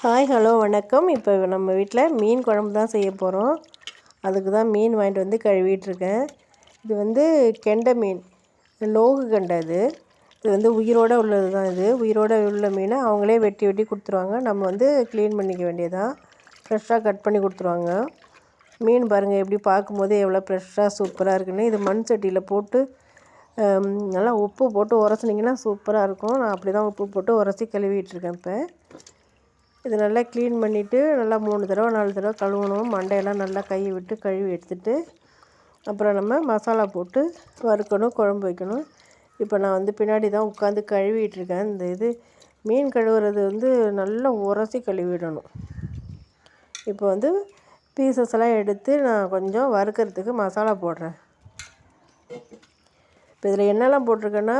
Hi hello வணக்கம். இப்போ நம்ம வீட்டில் மீன் குழம்பு தான் செய்ய போகிறோம் அதுக்கு தான் மீன் வாங்கிட்டு வந்து கழுவிட்டுருக்கேன் இது வந்து கெண்டை மீன். லோகு கெண்டை இது இது வந்து உயிரோடு உள்ளது தான் இது. உயிரோடு உள்ள மீனை அவங்களே வெட்டி வெட்டி கொடுத்துருவாங்க. நம்ம வந்து க்ளீன் பண்ணிக்க வேண்டியதான் ஃப்ரெஷ்ஷாக கட் பண்ணி கொடுத்துருவாங்க. மீன் பாருங்கள் எப்படி பார்க்கும்போது எவ்வளோ ஃப்ரெஷ்ஷாக சூப்பராக இருக்குன்னு. இது மண் சட்டியில் போட்டு நல்லா உப்பு போட்டு உரசினிங்கன்னா சூப்பராக இருக்கும். நான் அப்படி தான் உப்பு போட்டு உரசி கழுவிட்டுருக்கேன் இப்போ. இது நல்லா க்ளீன் பண்ணிவிட்டு நல்லா மூணு தடவை நாலு தடவை கழுவணும். மண்டையெல்லாம் நல்லா கையை விட்டு கழுவி எடுத்துட்டு அப்புறம் நம்ம மசாலா போட்டு வறுக்கணும் குழம்பு வைக்கணும். இப்போ நான் வந்து பின்னாடி தான் உட்காந்து கழுவிட்டு இருக்கேன். இந்த இது மீன் கழுவுறது வந்து நல்லா உரசி கழுவிடணும். இப்போ வந்து பீசஸ் எல்லாம் எடுத்து நான் கொஞ்சம் வறுக்கிறதுக்கு மசாலா போடுறேன். இப்போ இதில் என்னெல்லாம் போட்டிருக்கேன்னா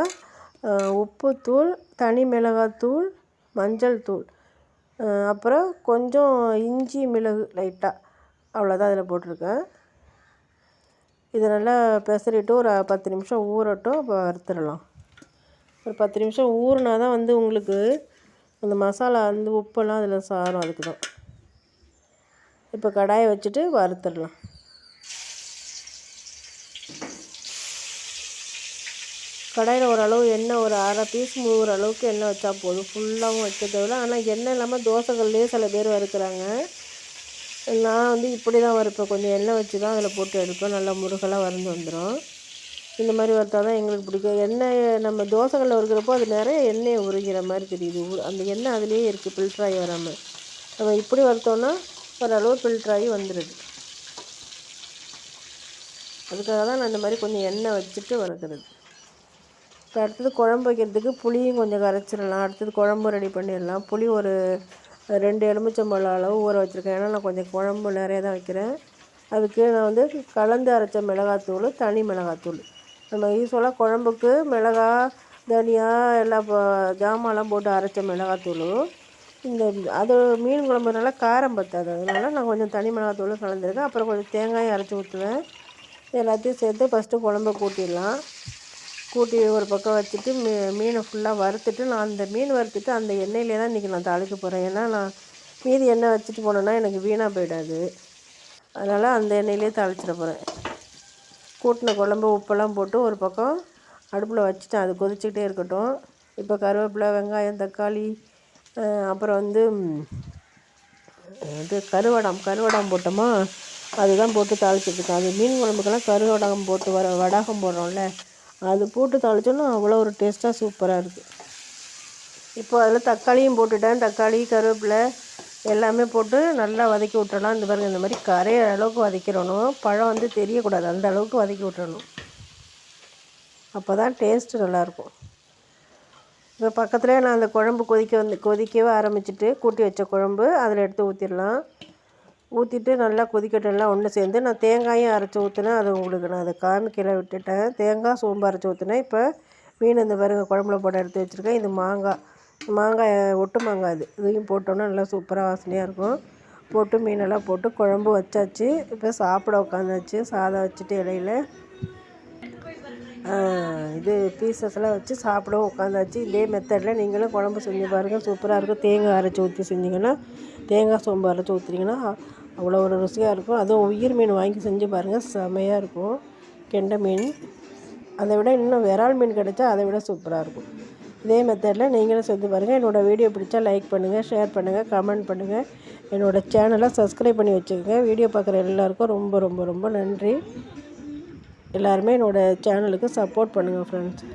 உப்புத்தூள் தனி மிளகாத்தூள் மஞ்சள் தூள். அப்புறம் கொஞ்சம் இஞ்சி மிளகு லைட்டாக அவ்வளோதான் அதில் போட்டிருக்கேன். இதை நல்லா பெசரிட்டு ஒரு பத்து நிமிஷம் ஊறட்டும் அப்போ வறுத்துடலாம். ஒரு பத்து நிமிஷம் ஊறினா தான் வந்து உங்களுக்கு அந்த மசாலா அந்த உப்பெல்லாம் அதில் சாரும் அதுக்கு தான் இப்போ கடாயை வச்சுட்டு வறுத்துடலாம். கடாயில் ஓரளவு எண்ணெய் ஒரு அரை பீஸ் மூவுற அளவுக்கு எண்ணெய் வச்சா போதும். ஃபுல்லாகவும் வைக்க தேவையில்ல. ஆனால் எண்ணெய் இல்லாமல் தோசைகள்லேயே சில பேர் வறுக்கிறாங்க. நான் வந்து இப்படி தான் வறுப்பேன். கொஞ்சம் எண்ணெய் வச்சு தான் அதில் போட்டு எடுப்பேன். நல்லா முருகலாக வறுந்து வந்துடும் இந்த மாதிரி வறுத்தா தான் எங்களுக்கு பிடிக்கும். எண்ணெய் நம்ம தோசைகளில் வறுக்கிறப்போ அது நிறைய எண்ணெயை உருகிற மாதிரி தெரியுது. உ- அந்த எண்ணெய் அதுலேயே இருக்குது ஃபில்ட்ராகி வராமல் நம்ம இப்படி வறுத்தோன்னா ஓரளவு ஃபில்டர் ஆகி வந்துடுது அதுக்காக தான் நான் இந்த மாதிரி கொஞ்சம் எண்ணெய் வச்சுட்டு வறுக்கிறது. அடுத்தது குழம்பு வைக்கிறதுக்கு புளியும் கொஞ்சம் கரைச்சிடலாம். அடுத்தது குழம்பு ரெடி பண்ணிடலாம். புளி ஒரு ரெண்டு எலுமிச்சம்பழம் அளவு ஊற வச்சுருக்கேன். ஏன்னா நான் கொஞ்சம் குழம்பு நிறைய தான் வைக்கிறேன். அதுக்கு நான் வந்து கலந்து அரைச்ச மிளகாத்தூள் தனி மிளகாத்தூள். நம்ம யூஸ்வலாக குழம்புக்கு மிளகா தனியா எல்லாம் ஜாமான்லாம் போட்டு அரைச்ச மிளகாத்தூள். இந்த அது மீன் குழம்புனால காரம் பத்தாது. அதனால நான் கொஞ்சம் தனி மிளகாத்தூள் கலந்துருக்கேன். அப்புறம் கொஞ்சம் தேங்காயும் அரைச்சி ஊற்றுவேன் எல்லாத்தையும் சேர்த்து ஃபஸ்ட்டு குழம்ப கூட்டிடலாம். கூட்டி ஒரு பக்கம் வச்சுட்டு மீ மீனை ஃபுல்லாக வறுத்துட்டு நான் அந்த மீன் வறுத்துட்டு அந்த எண்ணெயிலே தான் இன்றைக்கி நான் தாளிக்க போகிறேன் ஏன்னா நான் மீதி எண்ணெய் வச்சுட்டு போனேன்னா எனக்கு வீணாக போயிடாது. அதனால் அந்த எண்ணெயிலே தாளிச்சிட போகிறேன் கூட்டின குழம்பு உப்பெல்லாம் போட்டு ஒரு பக்கம் அடுப்பில் வச்சுட்டேன் அது கொதிச்சுக்கிட்டே இருக்கட்டும். இப்போ கருவேப்பிலை வெங்காயம் தக்காளி அப்புறம் வந்து இது கருவடம் கருவடம் போட்டோமா? அதுதான் போட்டு தாளிச்சிட்ருக்கேன் அது மீன் குழம்புக்கெல்லாம் கருவடகம் போட்டு வர வடகம் போடுறோம்ல அது போட்டு தாளிச்சோன்னா அவ்வளோ ஒரு டேஸ்ட்டாக சூப்பராக இருக்குது இப்போ அதில் தக்காளியும் போட்டுட்டேன். தக்காளி கருவேப்பிலை எல்லாமே போட்டு நல்லா வதக்கி விட்டுறலாம். இந்த பாருங்கள் இந்த மாதிரி கரையிற அளவுக்கு வதக்கிடணும் பழம் வந்து தெரியக்கூடாது. அந்த அளவுக்கு வதக்கி விட்டுறணும். அப்போ தான் டேஸ்ட்டு நல்லாயிருக்கும். இப்போ பக்கத்துலேயே நான் அந்த குழம்பு கொதிக்க வந்து கொதிக்கவே ஆரம்பிச்சிட்டு கூட்டி வச்ச குழம்பு அதில் எடுத்து ஊற்றிடலாம் ஊற்றிட்டு நல்லா கொதிக்கட்டும் எல்லாம் ஒன்று சேர்ந்து நான் தேங்காயும் அரைச்சி ஊற்றினேன் அது உங்களுக்கு நான் அதை காமிக்கையில் விட்டுட்டேன். தேங்காய் சோம்பு அரைச்சி ஊற்றினேன் இப்போ மீன் இந்த பாருங்க குழம்புல போட்டு எடுத்து வச்சுருக்கேன். இது மாங்காய். மாங்காய் ஒட்டு மாங்காய் இது இதையும் போட்டோன்னா நல்லா சூப்பராக வாசனையாக இருக்கும். போட்டு மீனெல்லாம் போட்டு குழம்பு வச்சாச்சு. இப்போ சாப்பிட உட்காந்தாச்சு சாதம் வச்சுட்டு இலையில இது பீசஸ்லாம் வச்சு சாப்பிடவும் உட்காந்தாச்சு இதே மெத்தடில் நீங்களும் குழம்பு செஞ்சு பாருங்கள் சூப்பராக இருக்கும். தேங்காய் அரைச்சி ஊற்றி செஞ்சிங்கன்னா தேங்காய் சோம்பு அரைச்சி ஊற்றுனீங்கன்னா அவ்வளோ ஒரு ருசியாக இருக்கும். அதுவும் உயிர் மீன் வாங்கி செஞ்சு பாருங்கள் செமையாக இருக்கும். கெண்டை மீன். அதை விட இன்னும் விரால் மீன் கிடைச்சா அதை விட சூப்பராக இருக்கும். இதே மெத்தடில் நீங்களும் செஞ்சு பாருங்கள் என்னோடய வீடியோ பிடிச்சா லைக் பண்ணுங்கள் ஷேர் பண்ணுங்கள் கமெண்ட் பண்ணுங்கள் என்னோடய சேனலை சப்ஸ்கிரைப் பண்ணி வச்சுக்கோங்க. வீடியோ பார்க்குற எல்லாருக்கும் ரொம்ப ரொம்ப ரொம்ப நன்றி. எல்லாருமே என்னோடய சேனலுக்கு சப்போர்ட் பண்ணுங்கள் ஃப்ரெண்ட்ஸ்